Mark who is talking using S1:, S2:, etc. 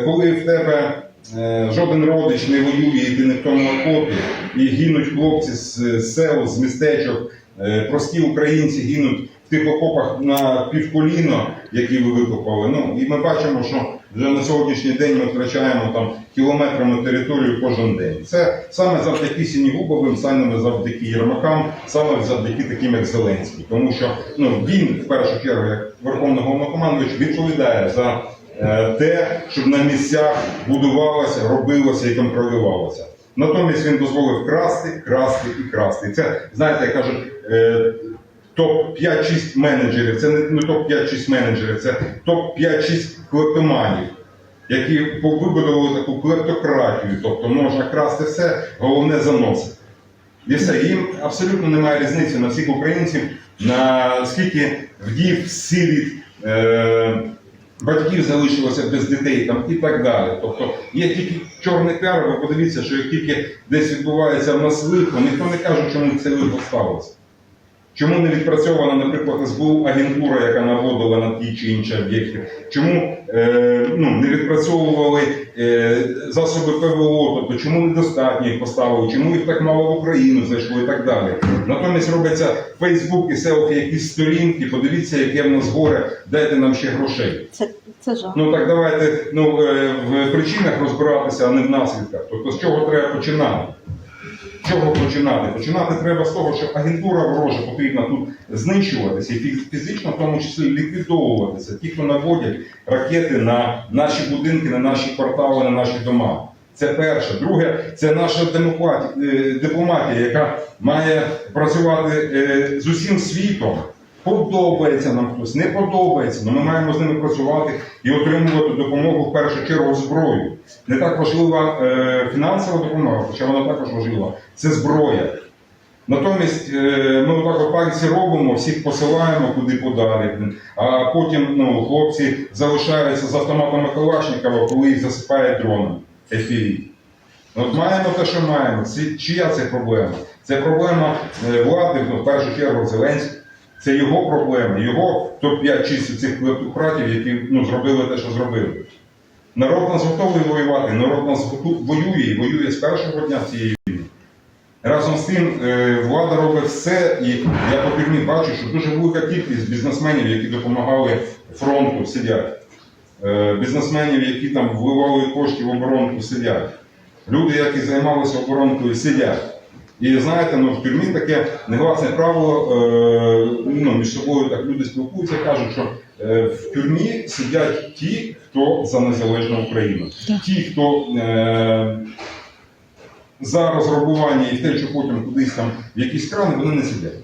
S1: Коли в тебе е, жоден родич не воює, і ти не в тому окопі, і гинуть хлопці з сел, з містечок, е, прості українці гинуть в тих окопах на півколіно, які ви викопали. Ну і ми бачимо, що вже на сьогоднішній день ми втрачаємо там кілометрами територію кожен день. Це саме завдяки Сінігубовим, саме завдяки Єрмакам, саме завдяки таким як Зеленський. Тому що ну він в першу чергу, як Верховний Головнокомандуючий, відповідає за те, щоб на місцях будувалося, робилося і контролювалося. Натомість він дозволив красти, красти і красти. Це, знаєте, як кажуть, е, топ-5-6 менеджерів, це не, не топ-5-6 менеджерів, це топ-5-6 клептоманів, які вибудували таку клептократію. Тобто можна красти все, головне заносити. І все, їм абсолютно немає різниці на всіх українців, наскільки вдів, сиріт, е, батьків залишилося без дітей там, і так далі. Тобто є тільки чорний піар, ви подивіться, що як тільки десь відбувається в нас лихо, ніхто не каже, чому це лихо сталося. Чому не відпрацьована, наприклад, СБУ агентура, яка наводила на ті чи інші об'єкти? Чому е, ну, не відпрацьовували е, засоби ПВО, тобто чому недостатньо їх поставили, чому їх так мало в Україну зайшло і так далі. Натомість робиться Фейсбук і селфі якісь сторінки, подивіться, яке в нас горе, дайте нам ще грошей.
S2: Це, це жах.
S1: Ну так давайте ну, е, в причинах розбиратися, а не в наслідках. Тобто з чого треба починати? Чого починати? Починати треба з того, що агентура ворожа потрібна тут знищуватися і фізично, в тому числі ліквідовуватися. Ті, хто наводять ракети на наші будинки, на наші квартали, на наші дома. Це перше. Друге, це наша е, дипломатія, яка має працювати е, з усім світом. Подобається нам хтось, не подобається, але ми маємо з ними працювати і отримувати допомогу в першу чергу зброю. Не так важлива е, фінансова допомога, хоча вона також важлива. Це зброя. Натомість е, ми отак от пальці робимо, всіх посилаємо куди подалі, а потім ну, хлопці залишаються з автоматами Калашникова, коли їх засипає дроном. FPV. От маємо те, що маємо. Чия це проблема? Це проблема е, влади, ну, в першу чергу Зеленського. Це його проблема, його топ-5 чисто цих клептократів, які ну, зробили те, що зробили. Народ нас готовий воювати, народ нас воює і воює з першого дня цієї війни. Разом з тим, е, влада робить все, і я по тюрмі бачу, що дуже велика кількість бізнесменів, які допомагали фронту, сидять. Е, Бізнесменів, які там вливали кошти в оборонку, сидять. Люди, які займалися оборонкою, сидять. І знаєте, ну в тюрмі таке негласне правило, е, між собою так люди спілкуються, кажуть, що е, в тюрмі сидять ті, хто за незалежну Україну. Ті, хто е, за розграбування і те, що потім кудись там в якісь крани, вони не сидять.